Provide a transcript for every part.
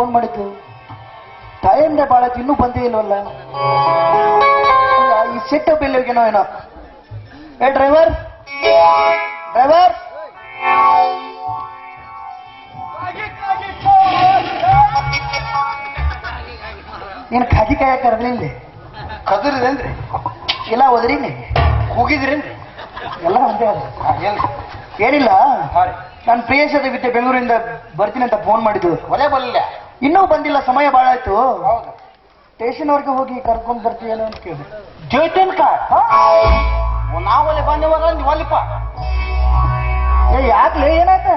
Phone ಮಾಡಿದ್ದು. Time ಬಾಳ ಇನ್ನೂ ಬಂದೇ ಇಲ್ವಲ್ಲ? ಈ ಸೆಟ್ ಬಿಲ್ ಏನೋ ಏನೋ. ಏ ಡ್ರೈವರ್ ಡ್ರೈವರ್ ನೀನು ಖಾಗಿ ಕಾಯ ಕರೆದಿಲ್ಲ ಕದರಿದೇನ್ರಿ ಇಲ್ಲ ಹೋದ್ರಿ ಕೂಗಿದ್ರೇನ್ರಿ? ಎಲ್ಲ ಒಂದೇ ಅದು. ಏನಿಲ್ಲ. ನನ್ನ ಪ್ರಿಯೇಶದ ವಿದ್ಯೆ ಬೆಂಗಳೂರಿಂದ ಬರ್ತೀನಿ ಅಂತ ಫೋನ್ ಮಾಡಿದ್ದು. ಒಲೆ ಬರಲಿಲ್ಲ? ಇನ್ನೂ ಬಂದಿಲ್ಲ ಸಮಯ ಬಹಳ ಆಯ್ತು. ಹೌದು. ಸ್ಟೇಷನ್ ಅವ್ರಿಗೆ ಹೋಗಿ ಕರ್ಕೊಂಡ್ ಬರ್ತೀಯೇನೋ ಅಂತ ಕೇಳಿದೆ. ಜೈತನ್ ಕಾ? ನಾವಲ್ಲಿ ಬಂದವಾಗ ನೀವು ಅಲ್ಲಿಪ್ಪ ಏ ಯಾಕ್ಲೆ ಏನಾಯ್ತ?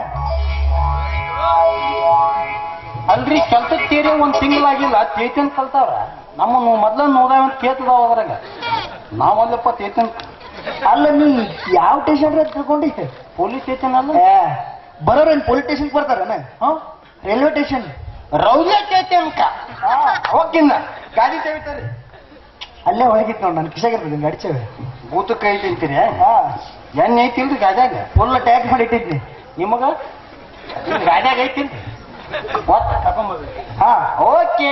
ಅಲ್ರಿ ಕೆಲ್ಸಕ್ಕೆ ಸೇರಿ ಒಂದ್ ತಿಂಗಳಾಗಿಲ್ಲ ಚೇತನ್ ಕಲ್ತಾವ್ರ. ನಮ್ಮನ್ನು ಮೊದ್ಲ ನೋದಾವ ಅಂತ ಕೇಳ್ತದಾವ ಅದ್ರಾಗ. ನಾವಲ್ಲಪ್ಪ ಚೇತನ್. ಅಲ್ಲ ನೀ ಯಾವ ಸ್ಟೇಷನ್ ತಿಳ್ಕೊಂಡಿ ಪೊಲೀಸ್ ಸ್ಟೇಷನ್ ಅಲ್ಲ? ಬರೋರೇನ್ police station ಬರ್ತಾರನ? Railway station. ರೌದ್ಯ Chetan ಹಾ. ಹೋಗಿನ್ನ ಗಾಡಿ ತೆಗಿತಾರೆ. ಅಲ್ಲೇ ಒಳಗಿತ್ತು ನೋಡಿ ನನ್ನ ಕಿಸಾಗಿರ್ತದೆ ಗಾಡಿ ಬೂತು ಭೂತ ಕೈ ತಿಂತೀರಿ ಹಾ. ಎಣ್ಣೆ ಐತಿಲ್ರಿ ಗಾಡ್ಯಾಗ? ಫುಲ್ ಟ್ಯಾಕ್ ಮಾಡಿ ಇಟ್ಟಿದ್ನಿ. ನಿಮಗ? ಗಾಜಾಗ ಗಾಡ್ಯಾಗ ಐತಿಲ್ರಿ ಒತ್ತ ಹಾ ಓಕೆ.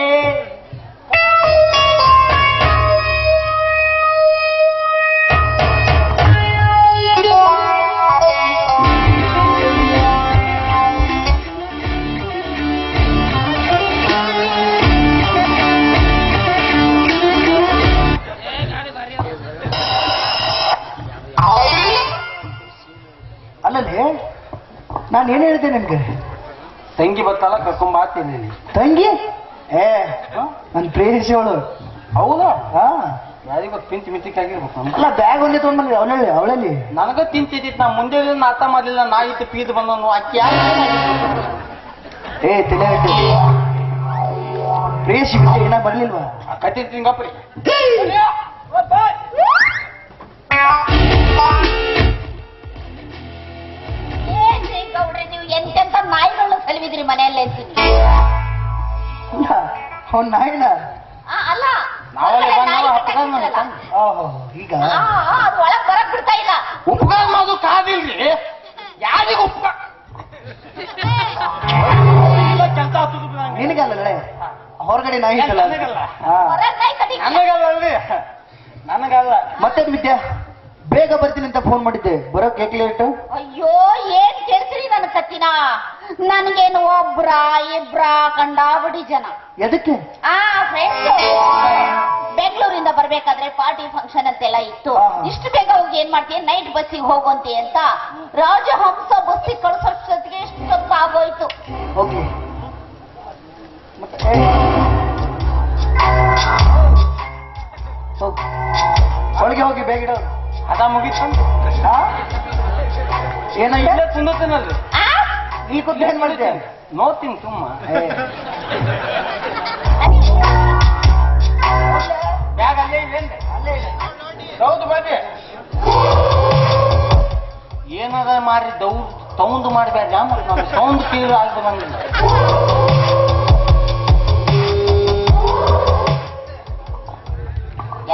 ಏನು ಹೇಳಿದೆ ನಿನ್ಗೆ ತಂಗಿ ಬತ್ತಲ್ಲ ಕರ್ಕೊಂಬಾತೀನಿ ತಂಗಿ? ಏ ನನ್ನ ಪ್ರೇಯಸಿ ಅವಳು ಹೌದಾ? ಹಾ? ಯಾರಿಗೋ ತಿಂತಿ ಮಿತಿಕಾಗಿರ್ಬೇಕು ಅಲ್ಲ ಬ್ಯಾಗ್ ಒಂದೇ ತೊಗೊಂಡ್ ಬಂದ್ರಿ ಅವಳಲ್ಲಿ ಅವಳಲ್ಲಿ? ನನಗ ತಿಂತಿದ್ದಿತ್ತು ನಾ ಮುಂದೆ ನಾ ಅರ್ಥ ಮಾಡಲಿಲ್ಲ ನಾ ಇತ್ತು ಪೀದ್ ಬಂದನು ಅಕ್ಕಿ ಯಾಕೆ ಏ ತಿಳಿ ಪ್ರೇಸಿ ಪ್ರೇಯಸಿ ಏನ ಬರ್ಲಿಲ್ವಾ? ಕಟ್ಟಿ ತಿಂಗಪ್ರಿ ಸೆಲವಿದ್ರಿ ಮನೆಯಲ್ಲೇ ಅಂತೀನಿ ಅವ್ನ ನಾಯಿನ? ಆ, ಅಲ್ಲ. ನಾವಲ್ಲಿ ಹೊರಗಡೆ ಬಂದಾಗ ನಾಯಿ ಹತ್ತದ ನನ್ನ ಓಹೋ ಈಗ? ಆ, ಆ, ಅದು ಒಳಗ್ ಬರಕ್ ಬಿಡ್ತಾ ಇಲ್ಲ. ಉಪಕಾರ ಮಾಡೋದು ಕಾದಿಲ್ರಿ. ಯಾರಿಗ ಉಪಕಾರ ಕೆಲಸ ನಿನಗಲ್ಲ ಹೊರಗಡೆ ನಾಯಿ ಅದು. ನನಗಲ್ಲ. ಹಾ. ಹೊರಗ್ ನಾಯಿ ಕಡಿ ನನಗಲ್ಲ ಅಲ್ರಿ ನನಗಲ್ಲ. ಮತ್ತೆ ವಿದ್ಯಾ? ಬೇಗ ಬರ್ತೀನಿ ಅಂತ ಫೋನ್ ಮಾಡಿದ್ದೆ. ಬರೋಕ್ ಏಕೆ ಲೇಟ್ ಅಯ್ಯೋ ಏನ್ ಕೇಳ್ತೀರಿ ನನ್ನ ಕತ್ತಿನ ನನ್ಗೇನು ಒಬ್ರ ಇಬ್ರ ಕಂಡಾಬಿಡಿ ಜನ. ಎದಕ್ಕೆ? ಆ ಫ್ರೆಂಡ್ ಬೆಂಗಳೂರಿಂದ ಬರ್ಬೇಕಾದ್ರೆ ಪಾರ್ಟಿ ಫಂಕ್ಷನ್ ಅಂತೆಲ್ಲ ಇತ್ತು. ಇಷ್ಟು ಬೇಗ ಹೋಗಿ ಏನ್ ಮಾಡ್ತೀಯ ನೈಟ್ ಬಸ್ಸಿಗೆ ಹೋಗುವಂತೆ ಅಂತ ರಾಜಹಂಸ ಬಸ್ಸಿಗೆ ಕಳ್ಸೋಷ್ಟೊತ್ತಿಗೆ ಇಷ್ಟೊತ್ತು ಆಗೋಯ್ತು. ಹೋಗಿ. ಮತ್ತೆ? ಒಳಗೆ ಹೋಗಿ ಬೇಗ ಅದ ಮುಗಿತು. ಏನ ಇಲ್ಲ ತಿಂದತೇನಲ್ರಿ ಆ? ನೀ ಏನ್ ಮಾಡ್ತೀಯ? ನೋಡ್ತೀನಿ ಸುಮ್ಮ. ಏ, ಬ್ಯಾಗ್ ಅಲ್ಲೇ ಇಲ್ಲೇನ್ರಿ ಅಲ್ಲೇ ಇಲ್ಲ. ಹೌದು ಬರ್ರಿ ಏನದ ಮಾರಿ ದೌ ಸೌಂಡ್ ಮಾಡ್ಬೇಡ ಆಮೇಲೆ ನಾನು ಸೌಂಡ್ ಕೇಳಿ ಆಗ್ದು ಬಂದಿಲ್ಲ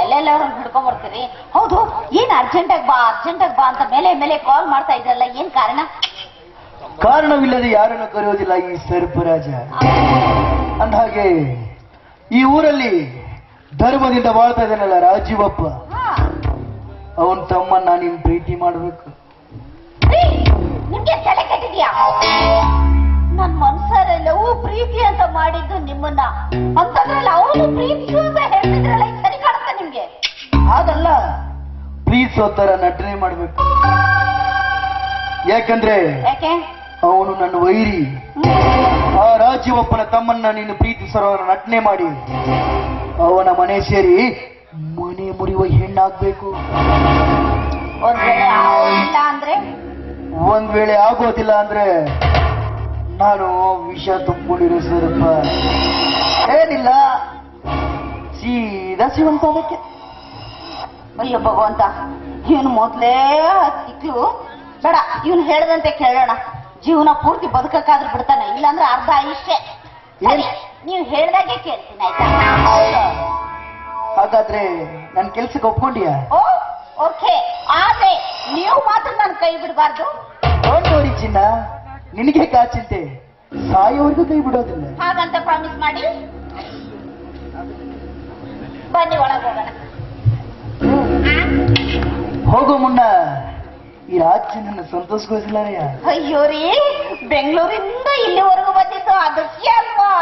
ಎಲ್ಲೆಲ್ಲರೂ ಹಿಡ್ಕೊಂಡ್ ಬರ್ತೀರಿ? ಹೌದು ಏನ್ ಅರ್ಜೆಂಟಾಗಿ ಬಾ ಅರ್ಜೆಂಟಾಗಿ ಬಾ ಅಂತ ಮೇಲೆ ಮೇಲೆ ಕಾಲ್ ಮಾಡ್ತಾ ಇದ್ರಲ್ಲ ಏನ್ ಕಾರಣ? ಕಾರಣವಿಲ್ಲದೆ ಯಾರನ್ನು ಕರೆಯೋದಿಲ್ಲ ಈ ಸರ್ಪರಾಜ. ಅಂದಹಾಗೆ ಈ ಊರಲ್ಲಿ ಧರ್ಮದಿಂದ ಬಾಳ್ತಾ ಇದ್ದಾನಲ್ಲ ರಾಜೀವಪ್ಪ. ಅವನ್ ತಮ್ಮನ್ನ ನಾನಿನ್ ಪ್ರೀತಿ ಮಾಡ್ಬೇಕು. ರೀ, ನಿಮ್ಗೆ ತಲೆ ಕೆಟ್ಟಿದ್ಯಾ? ನನ್ ಮನ್ಸಾರೆಲ್ಲವೂ ಪ್ರೀತಿ ಅಂತ ಮಾಡಿದ್ದು ನಿಮ್ಮನ್ನ. ಅಂತಂದ್ರಲ್ಲ ಅವನು ಪ್ರೀತಿ ಅಂತ ಹೇಳ್ತಿದ್ರಲ್ಲ ಇದು ಸರಿ ಕಾಣುತ್ತೆ ನಿಮ್ಗೆ? ಹಾಗಲ್ಲ ಪ್ರೀತಿಸೋ ತರ ನಟನೆ ಮಾಡ್ಬೇಕು. ಯಾಕಂದ್ರೆ ಯಾಕೆ? ಅವನು ನನ್ನ ವೈರಿ. ಆ ರಾಜೀವಪ್ಪನ ತಮ್ಮನ್ನ ನೀನು ಪ್ರೀತಿಸರೋ ನಟನೆ ಮಾಡಿ. ಅವನ ಮನೆ ಸೇರಿ ಮನೆ ಮುರಿಯುವ ಹೆಣ್ಣಾಗ್ಬೇಕು. ಒಂದ್ ವೇಳೆ ಆಗಿಲ್ಲ ಅಂದ್ರೆ? ಒಂದ್ ವೇಳೆ ಆಗೋದಿಲ್ಲ ಅಂದ್ರೆ ನಾನು ವಿಷ ತುಂಬಿಕೊಂಡಿರೋ ಸ್ವರೂಪ ಏನಿಲ್ಲ. ಸೀದಾ ಶಿವಂತನಕ್ಕೆ ಅಯ್ಯೋ ಭಗವಂತ ಇವನು ಮೊದ್ಲೇ ಸಿಕ್ಲು ಬೇಡ ಇವನು ಹೇಳದಂತೆ ಕೇಳೋಣ. ಜೀವನ ಪೂರ್ತಿ ಬದುಕಕ್ಕಾದ್ರೂ ಬಿಡ್ತಾನೆ ಇಲ್ಲಾಂದ್ರೆ ಅರ್ಧ ಆಯುಷ್ಯ. ಸರಿ ನೀವು ಹೇಳ್ದಾಗೆ ಕೇಳ್ತೀನಿ ಆಯ್ತಾ? ಹಾಗಾದ್ರೆ ನನ್ ಕೆಲ್ಸಕ್ಕೆ ಒಪ್ಕೊಂಡಿಯಾ? ಓ ಓಕೆ. ಆದ್ರೆ ನೀವು ಮಾತ್ರ ನನ್ನ ಕೈ ಬಿಡಬಾರ್ದು. ವರಿ ಚಿನ್ನ ನಿನಗೆ ಕಾಚಿಂತೆ ಸಾಯೋವರೆಗೂ ಕೈ ಬಿಡೋದಿಲ್ಲ. ಹಾಗಂತ ಪ್ರಾಮಿಸ್ ಮಾಡಿ. ಬನ್ನಿ ಒಳಗೆ ಹೋಗೋಣ. ಹೋಗೋ ಮುನ್ನ ಈ ರಾಜ್ಯ ನನ್ನ ಸಂತೋಷಗೊಳಿಸಲಾರೆಯ ಅಯ್ಯೋ ರೀ ಬೆಂಗಳೂರಿಂದ ಇಲ್ಲಿವರೆಗೂ ಬಂದಿತ್ತು ಅದಕ್ಕೆ ಅಲ್ವಾ?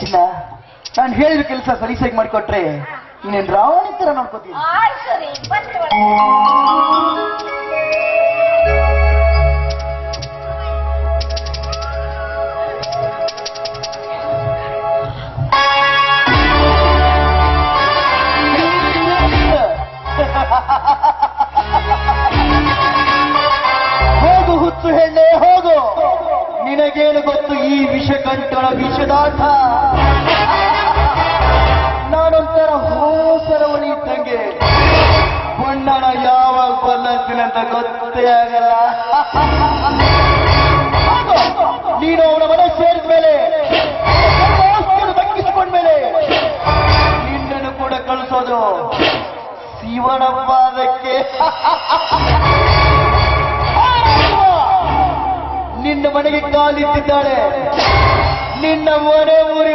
ಚಿನ್ನ ನಾನು ಹೇಳಿದ ಕೆಲಸ ಸರಿಸಾಗಿ ಮಾಡಿಕೊಟ್ರೆ ನೀನೇನ್ ರಾವಣಿ ತರ ನೋಡ್ಕೋತೀನಿ. ಹೋಗು ಹುಚ್ಚು ಹೆಣ್ಣೆ ಹೋಗು. ನಿನಗೇನು ಗೊತ್ತು ಈ ವಿಷಗಂಟಳ ವಿಷದಾಟ ನಾನೊಂಥರ ಬಲ್ಲಂತೀನಂತ ಗೊತ್ತೇ ಆಗಲ್ಲ. ನೀನು ಅವನ ಮನೆ ಸೇರಿದ ಮೇಲೆ ಮೇಲೆ, ನಿನ್ನನ್ನು ಕೂಡ ಕಳಿಸೋದು ಶಿವನ ಪಾದಕ್ಕೆ ನಿನ್ನ ಮನೆಗೆ ಕಾಲಿಟ್ಟಿದ್ದಾಳೆ. ನಿನ್ನ ಮನೆ ಮುರಿಯುವ